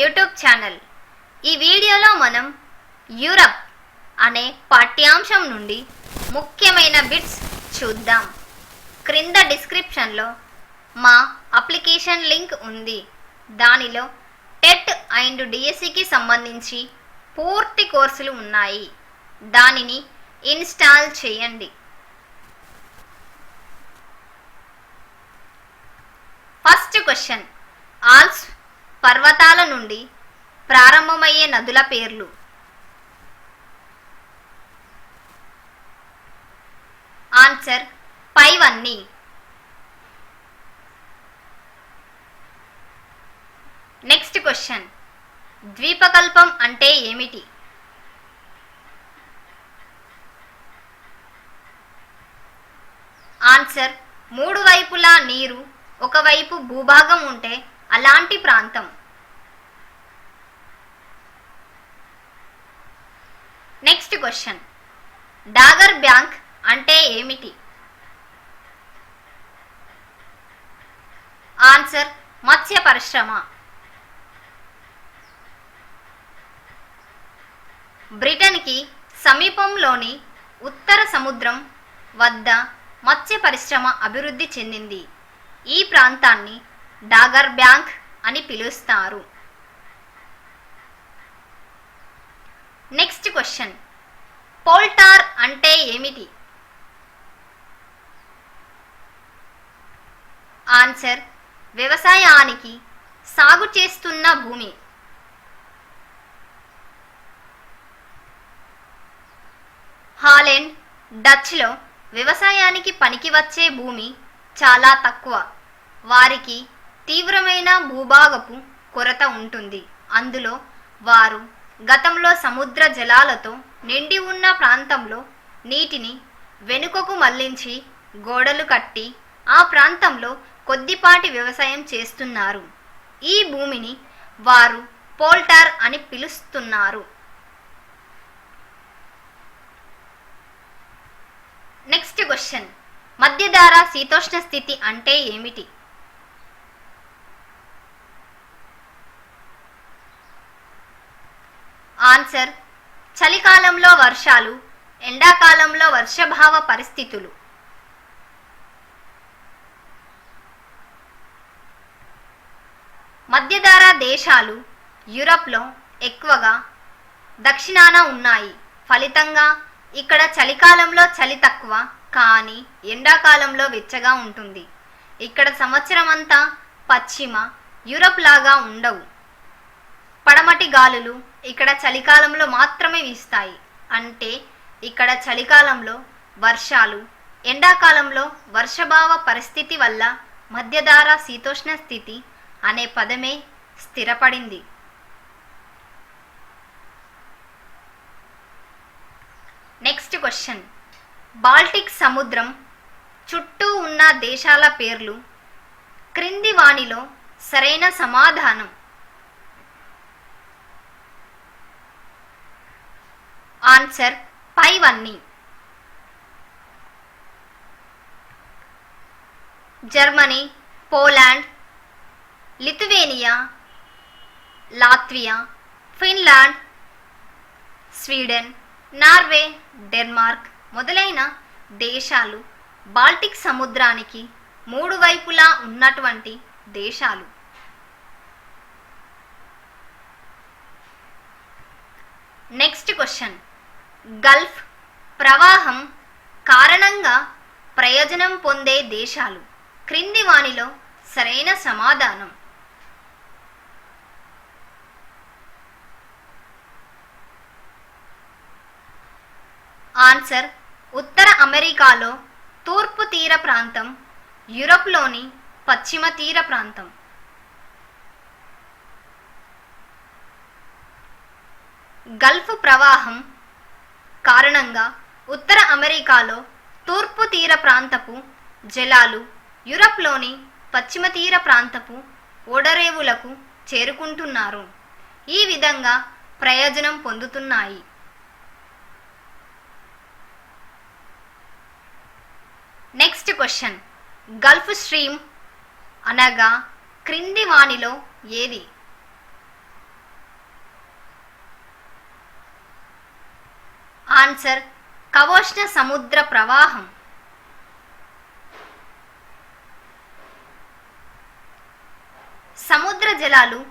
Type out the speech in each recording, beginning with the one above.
YouTube channel. ఈ వీడియోలో మనం యూరప్ అనే పాఠ్యాంశం నుండి ముఖ్యమైన బిట్స్ చూద్దాం. క్రింద డిస్క్రిప్షన్లో మా అప్లికేషన్ లింక్ ఉంది. దానిలో టెట్ అండ్ డిఎస్సికి సంబంధించి పూర్తి కోర్సులు ఉన్నాయి. దానిని ఇన్స్టాల్ చేయండి. First question. ఆల్స్ పర్వతాల నుండి ప్రారంభమయ్యే నదుల పేర్లు. ఆన్సర్ పైవన్నీ. Next question. ద్వీపకల్పం అంటే ఏమిటి? ఆన్సర్ మూడు వైపులా నీరు ఒకవైపు భూభాగం ఉంటే అలాంటి ప్రాంతం నెక్స్ట్ క్వశ్చన్. డాగర్ బ్యాంక్ అంటే ఏమిటి? ఆన్సర్ మత్స్య పరిశ్రమ. బ్రిటన్కి సమీపంలోని ఉత్తర సముద్రం వద్ద మత్స్య పరిశ్రమ అభివృద్ధి చెందింది. ఈ ప్రాంతాన్ని డాగర్ బ్యాంక్ అని పిలుస్తారు. Next question. పోల్టార్ అంటే ఏమిటి? ఆన్సర్ వ్యవసాయానికి సాగు చేస్తున్న భూమి. హాలెండ్ డచ్లో వ్యవసాయానికి పనికి వచ్చే భూమి చాలా తక్కువ. వారికి తీవ్రమైన భూభాగపు కొరత ఉంటుంది. అందులో వారు గతంలో సముద్ర జలాలతో నిండి ఉన్న ప్రాంతంలో నీటిని వెనుకకు మళ్ళించి గోడలు కట్టి ఆ ప్రాంతంలో కొద్దిపాటి వ్యవసాయం చేస్తున్నారు. ఈ భూమిని వారు పోల్టార్ అని పిలుస్తున్నారు. Next question. మధ్యధార శీతోష్ణ స్థితి అంటే ఏమిటి? ఆన్సర్ చలికాలంలో వర్షాలు ఎండాకాలంలో వర్షభావ పరిస్థితులు. మధ్యధార దేశాలు యూరప్లో ఎక్కువగా దక్షిణాన ఉన్నాయి. ఫలితంగా ఇక్కడ చలికాలంలో చలి తక్కువ కానీ ఎండాకాలంలో వెచ్చగా ఉంటుంది. ఇక్కడ సంవత్సరం అంతా పశ్చిమ యూరప్ లాగా ఉండవు. పడమటి గాలులు ఇక్కడ చలికాలంలో మాత్రమే వీస్తాయి. అంటే ఇక్కడ చలికాలంలో వర్షాలు ఎండాకాలంలో వర్షభావ పరిస్థితి వల్ల మధ్యధార శీతోష్ణ స్థితి అనే పదమే స్థిరపడింది. Next question. బాల్టిక్ సముద్రం చుట్టూ ఉన్న దేశాల పేర్లు క్రింది వాణిలో సరైన సమాధానం. ఆన్సర్ పైవన్నీ Germany Poland Lithuania Latvia Finland Sweden Norway Denmark మొదలైన దేశాలు బాల్టిక్ సముద్రానికి మూడు వైపులా ఉన్నటువంటి దేశాలు. Next question. గల్ఫ్ ప్రవాహం కారణంగా ప్రయోజనం పొందే దేశాలు. క్రింది వానిలో సరైన సమాధానం. ఆన్సర్ ఉత్తర అమెరికాలో తూర్పు తీర ప్రాంతం యూరప్లోని పశ్చిమ తీర ప్రాంతం. గల్ఫ్ ప్రవాహం కారణంగా ఉత్తర అమెరికాలో తూర్పు తీర ప్రాంతపు జలాలు యూరప్లోని పశ్చిమ తీర ప్రాంతపు ఓడరేవులకు చేరుకుంటున్నారు. ఈ విధంగా ప్రయోజనం పొందుతున్నాయి. Next question. గల్ఫ్ స్ట్రీమ్ అనగా క్రింది వాణిలో ఏది? ఆన్సర్ కవోష్ణ సముద్ర ప్రవాహం. సముద్ర జలాలు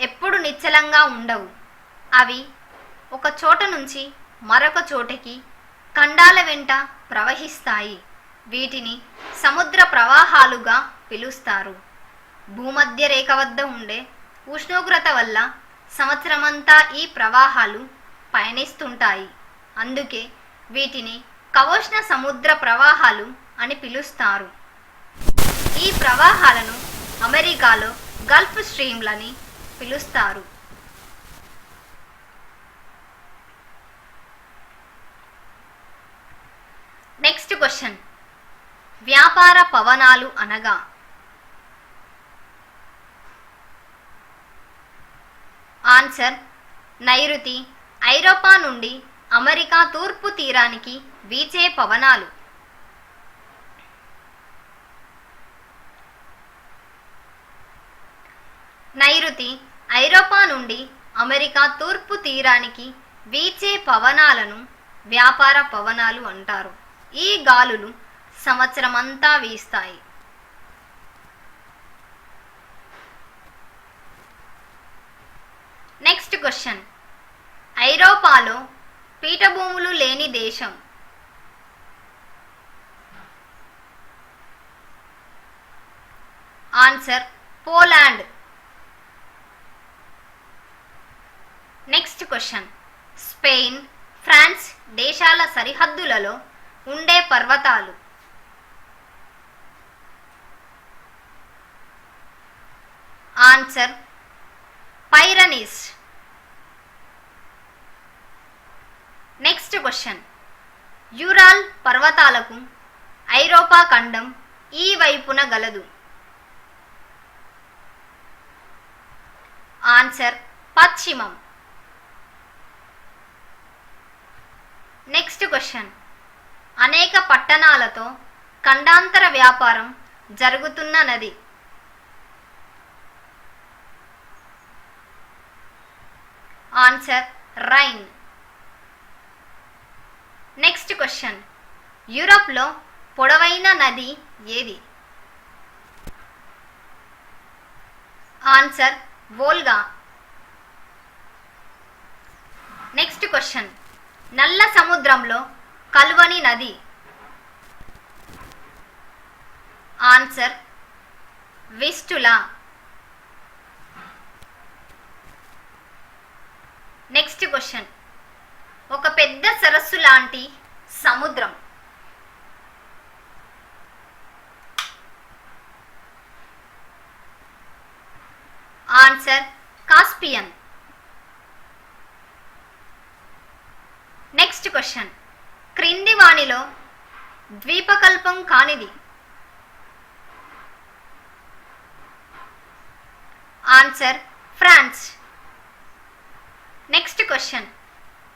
ఎప్పుడు నిశ్చలంగా ఉండవు. అవి ఒక చోట నుంచి మరొక చోటకి ఖండాల వెంట ప్రవహిస్తాయి. వీటిని సముద్ర ప్రవాహాలుగా పిలుస్తారు. భూమధ్య రేఖ వద్ద ఉండే ఉష్ణోగ్రత వల్ల సంవత్సరమంతా ఈ ప్రవాహాలు పయనిస్తుంటాయి. అందుకే వీటిని కవోష్ణ సముద్ర ప్రవాహాలు అని పిలుస్తారు. ఈ ప్రవాహాలను అమెరికాలో గల్ఫ్ స్ట్రీమ్లని పిలుస్తారు. Next question. వ్యాపార పవనాలు అనగా? ఆన్సర్ నైరుతి ఐరోపా నుండి అమెరికా తూర్పు తీరానికి వీచే పవనాలు. నైరుతి ఐరోపా నుండి అమెరికా తూర్పు తీరానికి వీచే పవనాలను వ్యాపార పవనాలు అంటారు. ఈ గాలులు సంవత్సరమంతా వీస్తాయి. Next question. ఐరోపాలో పీఠభూములు లేని దేశం. Answer Poland. Next question. Spain France దేశాల సరిహద్దులలో ఉండే పర్వతాలు. Answer Pyrenees. Next question Ural పర్వతాలకు ఐరోపా ఖండం ఈ వైపున గలదు? ఆన్సర్ పశ్చిమం. నెక్స్ట్ క్వశ్చన్ అనేక పట్టణాలతో ఖండాంతర వ్యాపారం జరుగుతున్న నది. ఆన్సర్ రైన్ నెక్స్ట్ క్వశ్చన్ యూరప్లో పొడవైన నది ఏది? ఆన్సర్ వోల్గా నెక్స్ట్ క్వశ్చన్ నల్ల సముద్రంలో కల్వని నది. ఆన్సర్ విస్టులా నెక్స్ట్ క్వశ్చన్ ఒక పెద్ద సరస్సు లాంటి సముద్రం. Answer Caspian. Next question. క్రింది వాణిలో ద్వీపకల్పం కానిది. Answer France. Next question.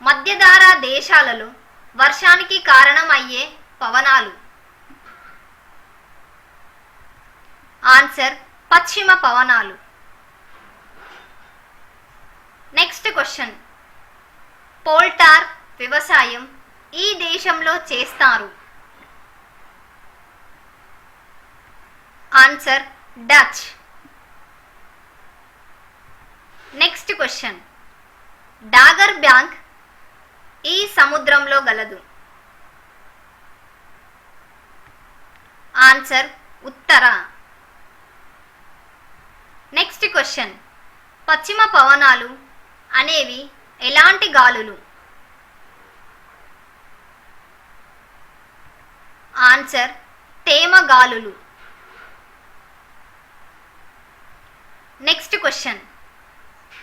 మధ్యధారా దేశాలలో వర్షానికి కారణమయ్యే పవనాలు. ఆన్సర్ పశ్చిమ పవనాలు. Next question. పోల్టార్ వ్యవసాయం ఈ దేశంలో చేస్తారు. Answer Dutch. Next question. Dogger bank ఈ సముద్రంలో గలదు. ఆన్సర్ ఉత్తర. Next question. పశ్చిమ పవనాలు అనేవి ఎలాంటి గాలులు? ఆన్సర్ తేమ గాలులు. Next question.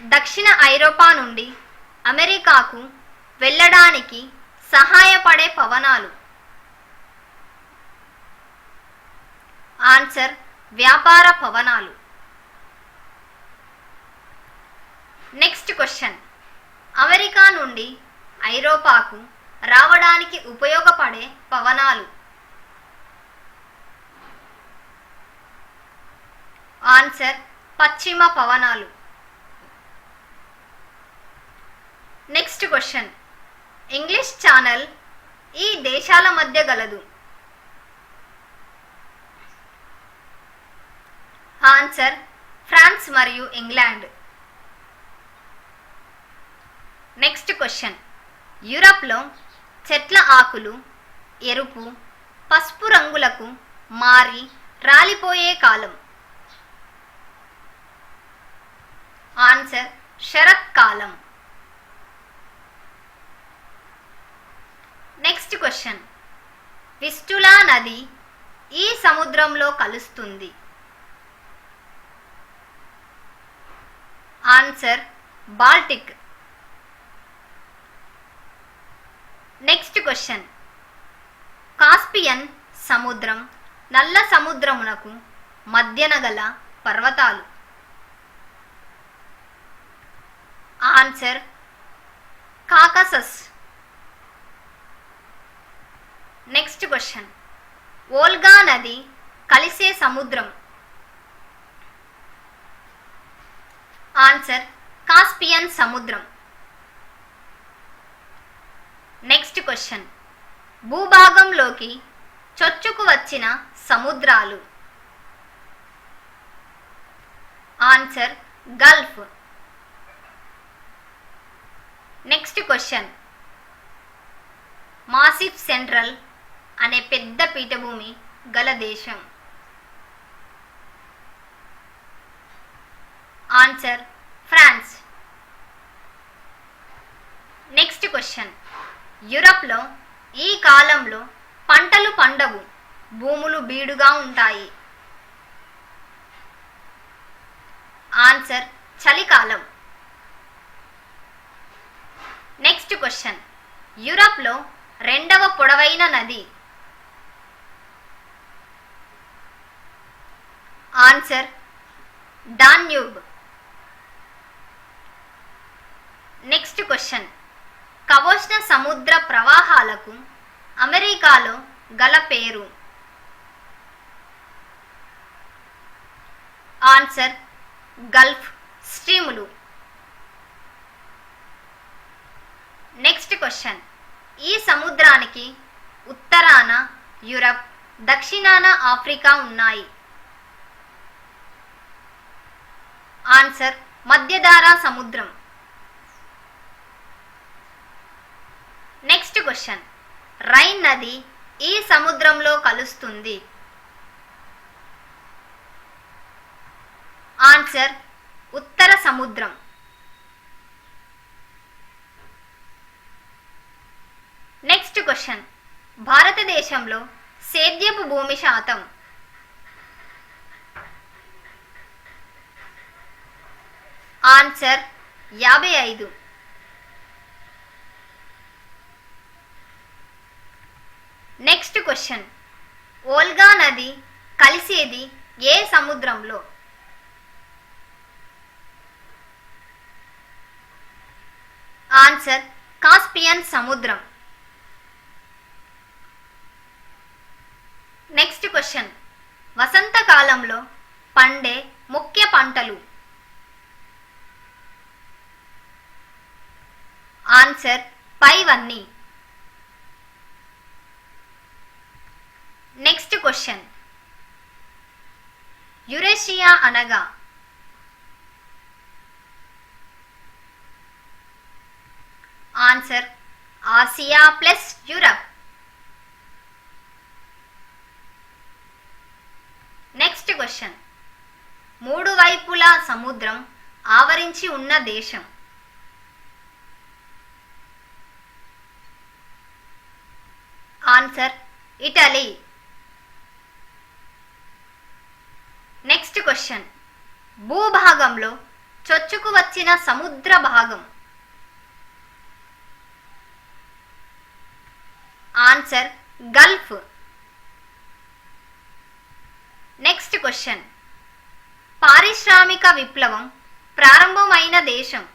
దక్షిణ ఐరోపా నుండి అమెరికాకు వెళ్ళడానికి సహాయపడే పవనాలు. ఆన్సర్ వ్యాపార పవనాలు. Next question. అమెరికా నుండి ఐరోపాకు రావడానికి ఉపయోగపడే పవనాలు. ఆన్సర్ పశ్చిమ పవనాలు. Next question. ఇంగ్లీష్ ఛానల్ ఈ దేశాల మధ్య గలదు. ఆన్సర్ ఫ్రాన్స్ మరియు ఇంగ్లాండ్. Next question. యూరప్లో చెట్ల ఆకులు ఎరుపు పసుపు రంగులకు మారి రాలిపోయే కాలం. ఆన్సర్ శరత్కాలం. నెక్స్ట్ క్వశ్చన్ విస్టులా నది ఈ సముద్రంలో కలుస్తుంది. Answer Baltic next question Caspian సముద్రం నల్ల సముద్రమునకు మధ్యన గల పర్వతాలు. Answer Caucasus next question Volga నది కలిసే సముద్రం. ఆన్సర్ కాస్పియన్ సముద్రం. నెక్స్ట్ క్వశ్చన్ భూభాగంలోకి చొచ్చుకు వచ్చిన సముద్రాలు. Answer gulf next question Massif Central అనే పెద్ద పీఠభూమి గల దేశం. ఆన్సర్ ఫ్రాన్స్ నెక్స్ట్ క్వశ్చన్ యూరప్లో ఈ కాలంలో పంటలు పండవు భూములు బీడుగా ఉంటాయి. ఆన్సర్ చలికాలం. నెక్స్ట్ క్వశ్చన్ యూరప్లో రెండవ పొడవైన నది ఆన్సర్ డాన్యూబ్. Next question. కవోష్ణ సముద్ర ప్రవాహాలకు అమెరికాలో గల పేరు. Answer Gulf స్ట్రీములు. Next question. ఈ సముద్రానికి ఉత్తరాన యూరప్ దక్షిణాన ఆఫ్రికా ఉన్నాయి. ఆన్సర్ మధ్యధారా సముద్రం. Next question. రైన్ నది ఈ సముద్రంలో కలుస్తుంది. ఆన్సర్ ఉత్తర సముద్రం. Next question. భారతదేశంలో సేద్యపు భూమి శాతం ఆన్సర్ యాభై ఐదు. Next question. ఓల్గా నది కలిసేది ఏ సముద్రంలో? ఆన్సర్ కాస్పియన్ సముద్రం. Next question. వసంతకాలంలో పండే ముఖ్య పంటలు ఆన్సర్ పైవన్నీ నెక్స్ట్ క్వశ్చన్. యురేషియా అనగా? Answer Asia plus Europe. Next question. మూడు వైపులా సముద్రం ఆవరించి ఉన్న దేశం. Answer Italy. Next question. భూభాగంలో చొచ్చుకు వచ్చిన సముద్ర భాగం. Answer Gulf. Next question. పారిశ్రామిక విప్లవం ప్రారంభమైన దేశం.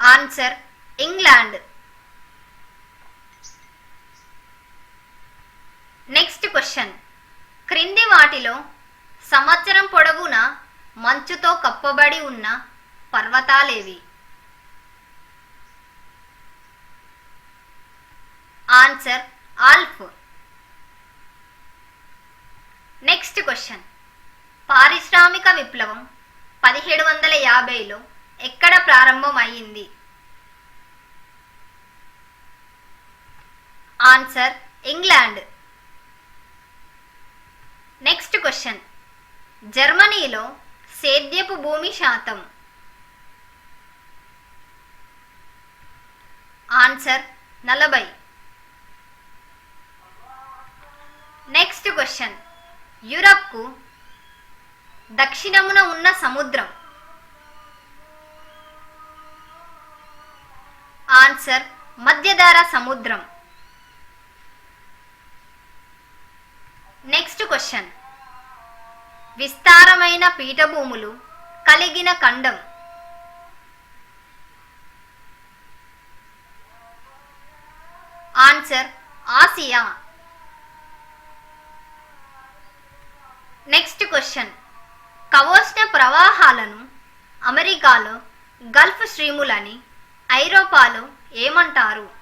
Answer England. క్వశ్చన్ క్రింది వాటిలో సంవత్సరం పొడవునా మంచుతో కప్పబడి ఉన్న పర్వతాలేవి. ఆన్సర్ ఆల్ఫ్ నెక్స్ట్ క్వశ్చన్ పారిశ్రామిక విప్లవం పదిహేడు వందల యాభైలో ఎక్కడ ప్రారంభమైంది? ఆన్సర్ ఇంగ్లాండ్ నెక్స్ట్ క్వశ్చన్ జర్మనీలో సేద్యపు భూమి శాతం. ఆన్సర్ నలభై. నెక్స్ట్ క్వశ్చన్ యూరప్కు దక్షిణమున ఉన్న సముద్రం. ఆన్సర్ మధ్యధార సముద్రం నెక్స్ట్ క్వశ్చన్. విస్తారమైన పీఠభూములు కలిగిన ఖండం. Answer Asia. Next question. కవోష్ణ ప్రవాహాలను అమెరికాలో గల్ఫ్ స్ట్రీములని ఐరోపాలో ఏమంటారు?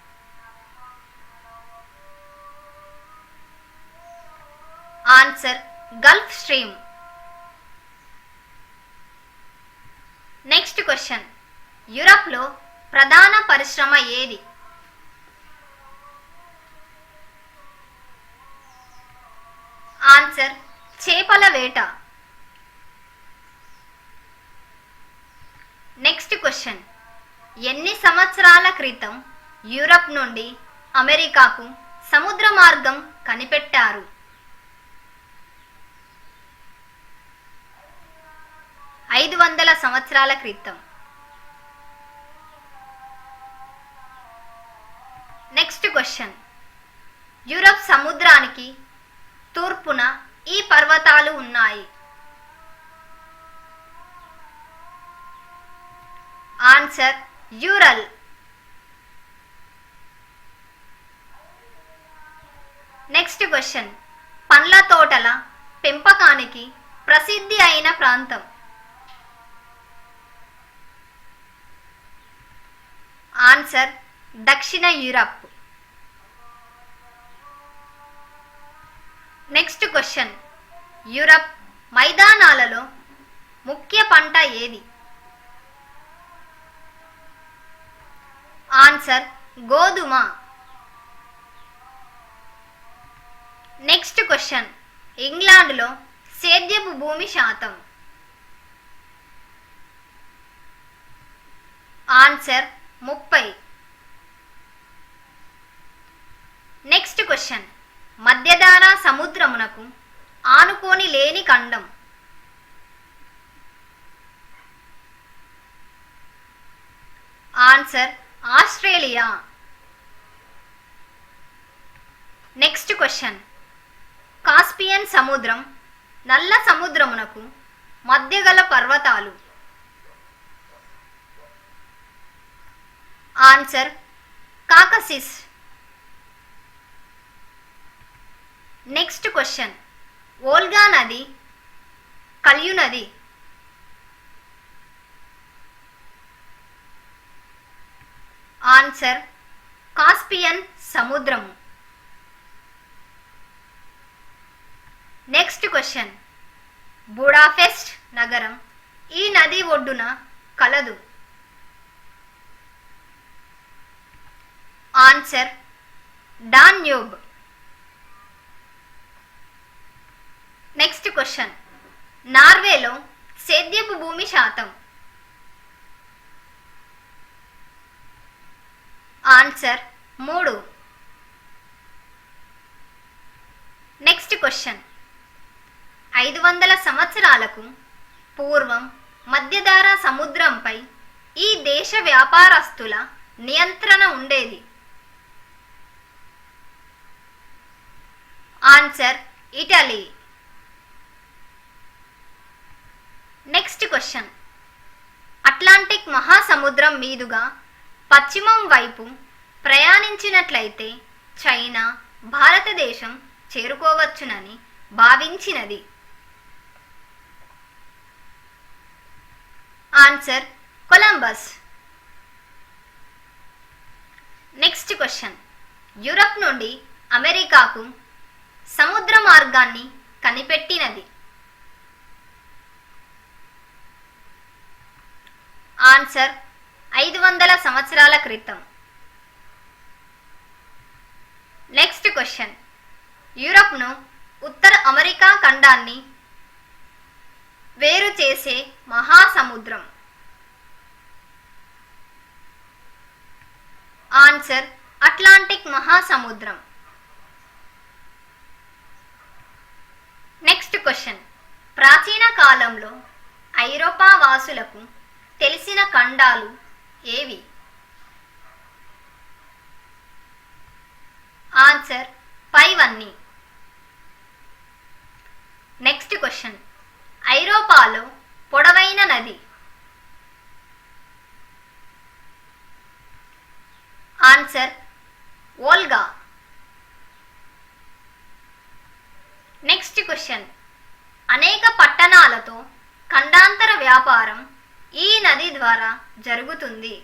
Answer Gulf stream. Next question. యూరప్లో ప్రధాన పరిశ్రమ ఏది? ఆన్సర్ చేపల వేట. Next question. ఎన్ని సంవత్సరాల క్రితం యూరప్ నుండి అమెరికాకు సముద్ర మార్గం కనిపెట్టారు? ఐదు వందల సంవత్సరాల క్రితం. నెక్స్ట్ క్వశ్చన్ యూరప్ సముద్రానికి తూర్పున ఈ పర్వతాలు ఉన్నాయి. ఆన్సర్ యూరల్ నెక్స్ట్ క్వశ్చన్ పండ్ల తోటల పెంపకానికి ప్రసిద్ధి అయిన ప్రాంతం. ఆన్సర్ దక్షిణ యూరప్. Next question. యూరప్ మైదానాలలో ముఖ్య పంట ఏది? ఆన్సర్ గోధుమ. Next question. ఇంగ్లాండ్లో సేద్యపు భూమి శాతం. ఆన్సర్ ముప్పై. నెక్స్ట్ క్వశ్చన్ మధ్యధారా సముద్రమునకు ఆనుకోని లేని ఖండం. Answer Australia. Next question Caspian సముద్రం నల్ల సముద్రమునకు మధ్యగల పర్వతాలు. Answer Caucasus. Next question Volga నది కల్యు నది. ఆన్సర్ కాస్పియన్ సముద్రము. నెక్స్ట్ క్వశ్చన్ బుడాఫెస్ట్ నగరం ఈ నది ఒడ్డున కలదు. Answer Danube. Next question. నార్వేలో సేద్యపు భూమి శాతం. ఆన్సర్ మూడు. Next question. ఐదు వందల సంవత్సరాలకు పూర్వం మధ్యధారా సముద్రంపై ఈ దేశ వ్యాపారస్తుల నియంత్రణ ఉండేది. Answer Italy next question Atlantic మహాసముద్రం మీదుగా పశ్చిమం వైపు ప్రయాణించినట్లయితే చైనా భారతదేశం చేరుకోవచ్చునని భావించినది answer Columbus next question Europe నుండి అమెరికాకు సముద్ర మార్గాన్ని కనిపెట్టినది. ఆన్సర్ ఐదు వందల సంవత్సరాల క్రితం. Next question. యూరప్ను ఉత్తర అమెరికా ఖండాన్ని వేరు చేసే మహాసముద్రం. ఆన్సర్ అట్లాంటిక్ మహాసముద్రం నెక్స్ట్ క్వశ్చన్. ప్రాచీన కాలంలో ఐరోపా వాసులకు తెలిసిన ఖండాలు ఏవి? ఆన్సర్ పైవన్నీ. Next question. ఐరోపాలో పొడవైన నది? Answer Volga next question. అనేక పట్టణాలతో ఖండాంతర వ్యాపారం ఈ నది ద్వారా జరుగుతుంది.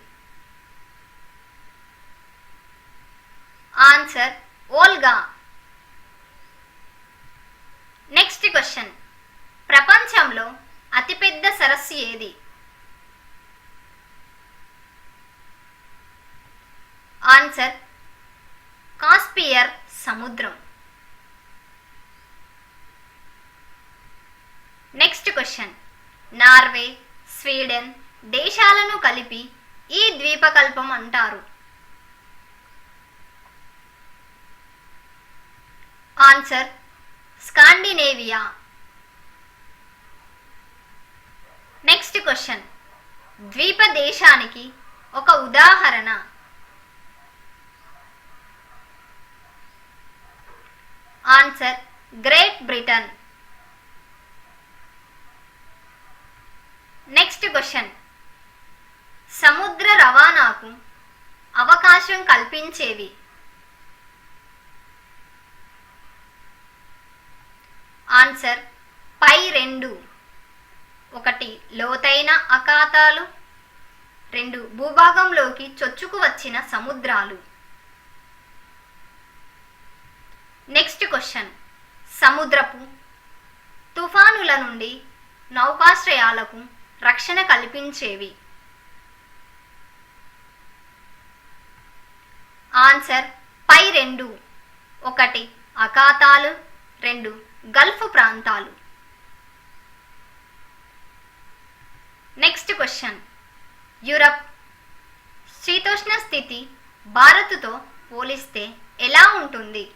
ఆన్సర్ ఓల్గా నెక్స్ట్ క్వశ్చన్ ప్రపంచంలో అతిపెద్ద సరస్సు ఏది? ఆన్సర్ కాస్పియర్ సముద్రం. నెక్స్ట్ క్వశ్చన్ నార్వే స్వీడన్ దేశాలను కలిపి ఈ ద్వీపకల్పం అంటారు. ఆన్సర్ స్కాండినేవియా నెక్స్ట్ క్వశ్చన్ ద్వీప దేశానికి ఒక ఉదాహరణ. Answer Great Britain next question సముద్ర రవాణాకు అవకాశం కల్పించేవి. ఆన్సర్ పై రెండు. ఒకటి లోతైన అఖాతాలు. రెండు భూభాగంలోకి చొచ్చుకు వచ్చిన సముద్రాలు. నెక్స్ట్ క్వశ్చన్ సముద్రపు తుఫానుల నుండి నౌకాశ్రయాలకు రక్షణ కల్పించేవి. ఆన్సర్ పై రెండు. ఒకటి అఖాతాలు రెండు గల్ఫ్ ప్రాంతాలు. Next question. యూరప్ శీతోష్ణ స్థితి భారత్తో పోలిస్తే ఎలా ఉంటుంది?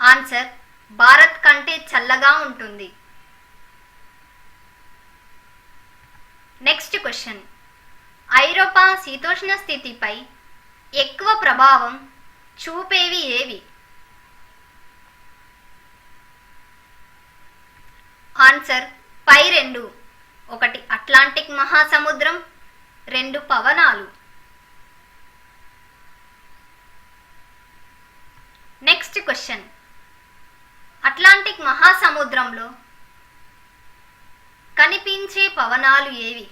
ఆన్సర్ భారత్ కంటే చల్లగా ఉంటుంది. నెక్స్ట్ క్వశ్చన్ ఐరోపా శీతోష్ణ స్థితిపై ఎక్కువ ప్రభావం చూపేవి ఏవి? ఆన్సర్ పై రెండు. ఒకటి అట్లాంటిక్ మహాసముద్రం రెండు పవనాలు. నెక్స్ట్ క్వశ్చన్ అట్లాంటిక్ మహాసముద్రంలో కనిపించే పవనాలు ఏవి?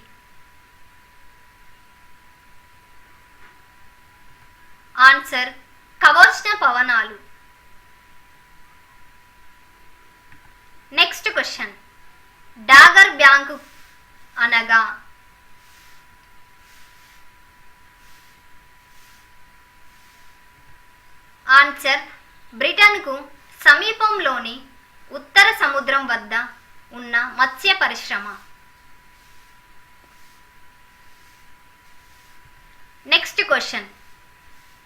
ఆన్సర్ కవర్చిన పవనాలు. Next question. డాగర్ బ్యాంకు అనగా? ఆన్సర్ బ్రిటన్కు సమీపంలోని ఉత్తర సముద్రం వద్ద ఉన్న మత్స్య పరిశ్రమ నెక్స్ట్ క్వశ్చన్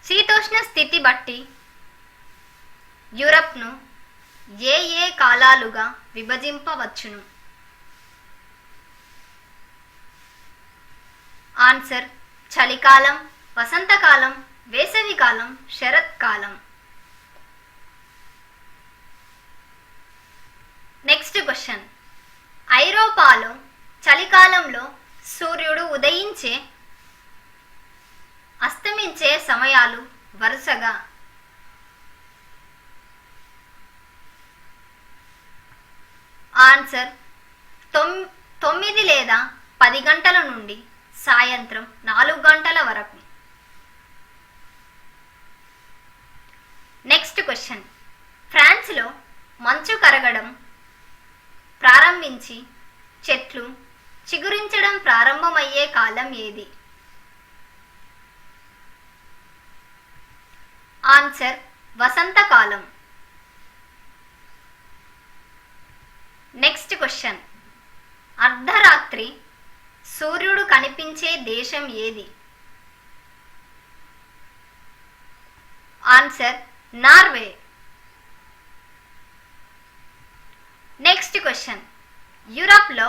శీతోష్ణ స్థితి బట్టి యూరప్ను ఏ ఏ కాలాలుగా విభజింపవచ్చును? ఆన్సర్ చలికాలం వసంతకాలం వేసవికాలం శరత్కాలం. నెక్స్ట్ క్వశ్చన్ ఐరోపాలో చలికాలంలో సూర్యుడు ఉదయించే అస్తమించే సమయాలు వరుసగా. ఆన్సర్ తొమ్ తొమ్మిది లేదా పది గంటల నుండి సాయంత్రం నాలుగు గంటల వరకు. నెక్స్ట్ క్వశ్చన్ ఫ్రాన్స్లో మంచు కరగడం ప్రారంభించి చెట్లు చిగురించడం ప్రారంభమయ్యే కాలం ఏది? ఆన్సర్ వసంతకాలం నెక్స్ట్ క్వశ్చన్. అర్ధరాత్రి సూర్యుడు కనిపించే దేశం ఏది? Answer Norway. నెక్స్ట్ క్వశ్చన్ యూరప్లో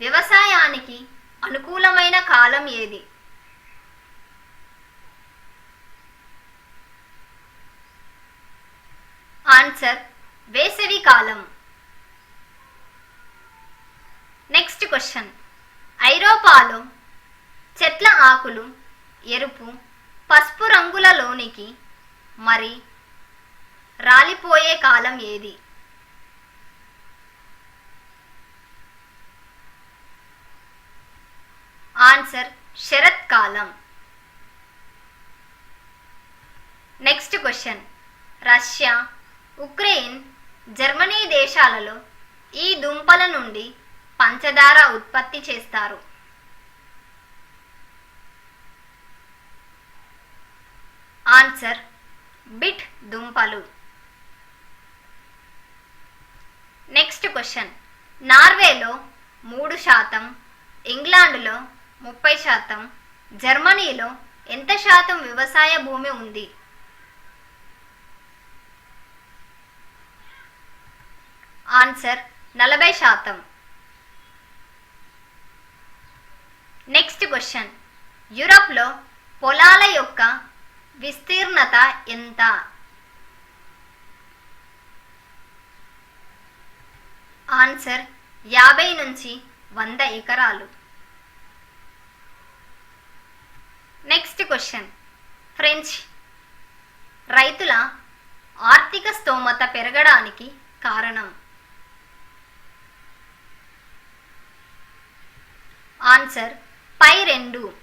వ్యవసాయానికి అనుకూలమైన కాలం ఏది? ఆన్సర్ వేసవి కాలం. నెక్స్ట్ క్వశ్చన్ ఐరోపాలో చెట్ల ఆకులు ఎరుపు పసుపు రంగులలోనికి మరి రాలిపోయే కాలం ఏది? Answer శరత్కాలం next question. Russia Ukraine Germany దేశాలలో ఈ దుంపల నుండి పంచదార ఉత్పత్తి చేస్తారు. ఆన్సర్ బిట్ దుంపలు. Next question. నార్వేలో మూడు శాతం ఇంగ్లాండ్లో ముప్పై శాతం. జర్మనీలో ఎంత శాతం వ్యవసాయ భూమి ఉంది? ఆన్సర్ నలభై శాతం. Next question. యూరప్లో పొలాల యొక్క విస్తీర్ణత ఎంత? ఆన్సర్ యాభై నుంచి వంద ఎకరాలు. నెక్స్ట్ క్వశ్చన్ ఫ్రెంచ్ రైతుల ఆర్థిక స్తోమత పెరగడానికి కారణం. ఆన్సర్ పై రెండు.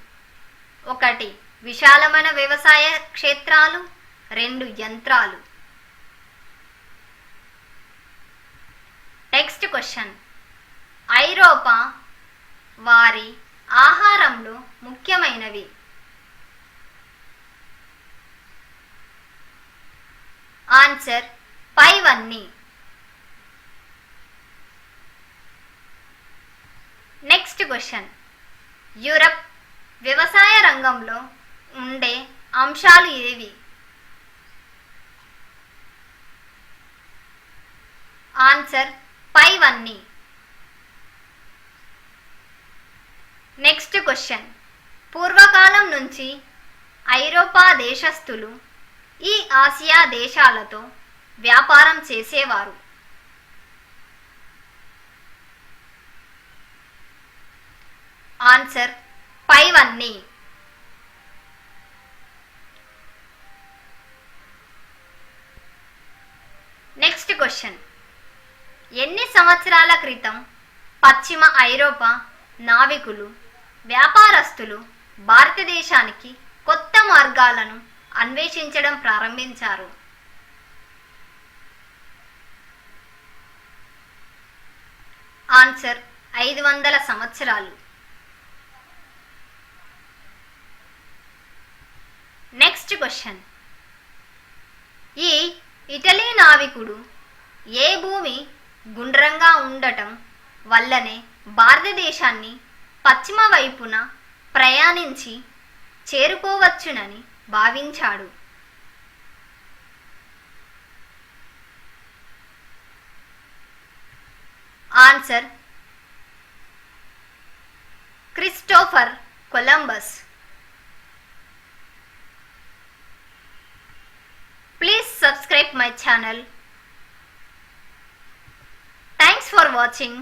ఒకటి విశాలమైన వ్యవసాయ క్షేత్రాలు. రెండు యంత్రాలు. నెక్స్ట్ క్వశ్చన్ ఐరోపా వారి ఆహారంలో ముఖ్యమైనవి. ఆన్సర్ పైవన్నీ నెక్స్ట్ క్వశ్చన్. యూరప్ వ్యవసాయ రంగంలో ఉండే అంశాలు ఏవి? ఆన్సర్ పైవన్నీ నెక్స్ట్ క్వశ్చన్. పూర్వకాలం నుంచి ఐరోపా దేశస్థులు ఈ ఆసియా దేశాలతో వ్యాపారం చేసేవారు. ఆన్సర్ పైవన్నీ. Next question. ఎన్ని సంవత్సరాల క్రితం పశ్చిమ ఐరోపా నావికులు వ్యాపారస్తులు భారతదేశానికి కొత్త మార్గాలను అన్వేషించడం ప్రారంభించారు. ఆన్సర్ ఐదు వందల సంవత్సరాలు. Next question. ఈ ఇటలీ నావికుడు ఏ భూమి గుండ్రంగా ఉండటం వల్లనే భారతదేశాన్ని పశ్చిమ వైపున ప్రయాణించి చేరుకోవచ్చునని భావించాడు. Answer Christopher Columbus. Please subscribe my channel. Thanks for watching.